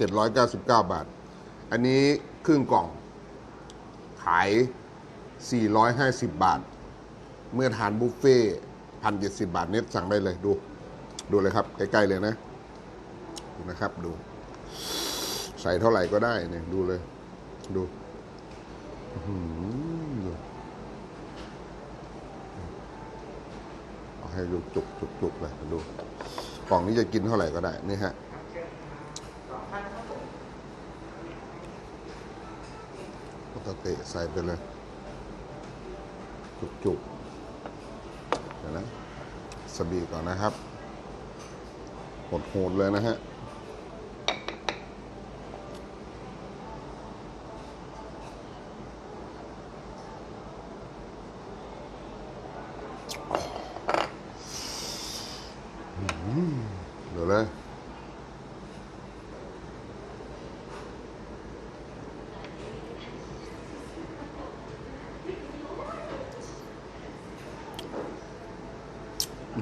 799 บาท อันนี้ครึ่งกล่อง ขาย 450 บาท เมื่อทานบุฟเฟ่พันเจ็ดสิบาทเน็ตสั่งได้เลยดู ดูเลยครับ ใกล้ๆเลยนะดูนะครับดู ใส่เท่าไหร่ก็ได้เนี่ยดูเลย ดูอื้อหือดูให้ดูจุกจุกจุกเลยดูกล่องนี้จะกินเท่าไหร่ก็ได้นี่ฮะ ปกติใส่ไปเลย จุกจุกเดี๋ยวนะสบีก่อนนะครับหดโหดเลยนะฮะเดี๋ยวเลย อ